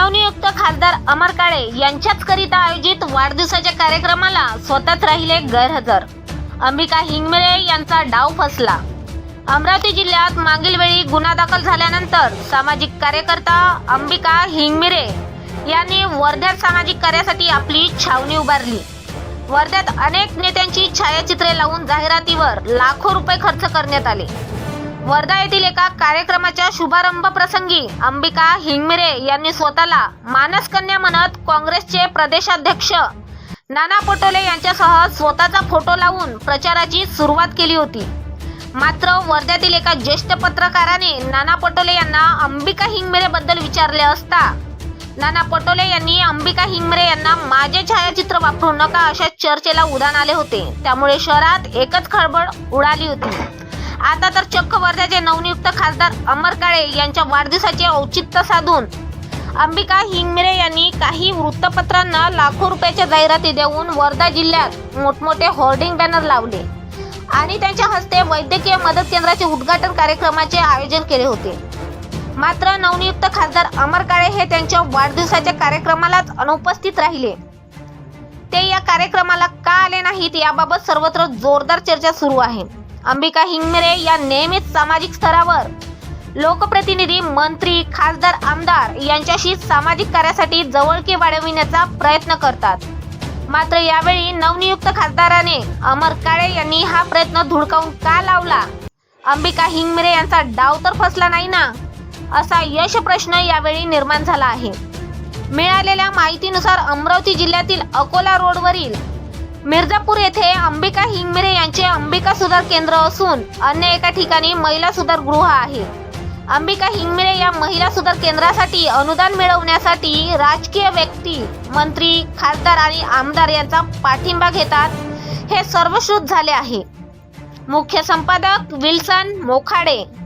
नवनियुक्त खासदार अमर काळे यांच्याच करिता आयोजित वाढदिवसाच्या कार्यक्रमाला स्वतःच राहिले गैरहजर. अंबिका हिंगमिरे यांचा डाव फसला. अमरावती जिल्ह्यात मागील वेळी गुन्हा दाखल झाल्यानंतर सामाजिक कार्यकर्ता अंबिका हिंगमिरे यांनी वर्ध्यात सामाजिक कार्यासाठी आपली छावणी उभारली. वर्ध्यात अनेक नेत्यांची छायाचित्रे लावून जाहिरातीवर लाखो रुपये खर्च करण्यात आले. वर्धा येथील एका कार्यक्रमाच्या शुभारंभ प्रसंगी अंबिका हिंगमिरे यांनी स्वतःला मानस कन्या म्हणत काँग्रेसचे प्रदेशाध्यक्ष. नाना पटोले यांच्यासह स्वतःचा फोटो लावून प्रचाराची सुरुवात केली होती. मात्र वर्ध्यातील एका ज्येष्ठ पत्रकाराने नाना पटोले यांना अंबिका हिंगमिरे बद्दल विचारले असता नाना पटोले यांनी अंबिका हिंगमिरे यांना माझे छायाचित्र वापरू नका अशा चर्चेला उधाण आले होते. त्यामुळे शहरात एकच खळबळ उडाली होती. आता तर चक्क वर्ध्याचे नवनियुक्त खासदार अमर काळे यांच्या वाढदिवसाचे औचित्य साधून अंबिका हिंगमिरे यांनी काही वृत्तपत्रांना लाखो रुपयाच्या जाहिराती देऊन वर्धा जिल्ह्यात मोठमोठे होर्डिंग बॅनर लावले आणि त्यांच्या हस्ते वैद्यकीय मदत केंद्राचे उद्घाटन कार्यक्रमाचे आयोजन केले होते. मात्र नवनियुक्त खासदार अमर काळे हे त्यांच्या वाढदिवसाच्या कार्यक्रमालाच अनुपस्थित राहिले. ते या कार्यक्रमाला का आले नाहीत याबाबत सर्वत्र जोरदार चर्चा सुरू आहे. अंबिका हिंगमिरे या नेहमीच सामाजिक स्तरावर. लोकप्रतिनिधी मंत्री खासदार आमदार यांच्याशी सामाजिक कार्यासाठी जवळकी वाढविण्याचा प्रयत्न करतात. मात्र यावेळी नवनियुक्त खासदाराने अमर काळे यांनी हा प्रयत्न धुडकावून का लावला? अंबिका हिंगमिरे यांचा डाव तर फसला नाही ना? असा यश प्रश्न यावेळी निर्माण झाला आहे. मिळालेल्या माहितीनुसार अमरावती जिल्ह्यातील अकोला रोडवरील मिर्जापूर येथे अंबिका हिंगमिरे यांचे अंबिका सुधार केंद्र असून अन्य एका ठिकाणी महिला सुधार गृह आहे. अंबिका हिंगमिरे या महिला सुधार केंद्रासाठी अनुदान मिळवण्यासाठी राजकीय व्यक्ती मंत्री खासदार आणि आमदार यांचा पाठिंबा घेतात. हे सर्वश्रुत झाले आहे. मुख्य संपादक विल्सन मोखाडे.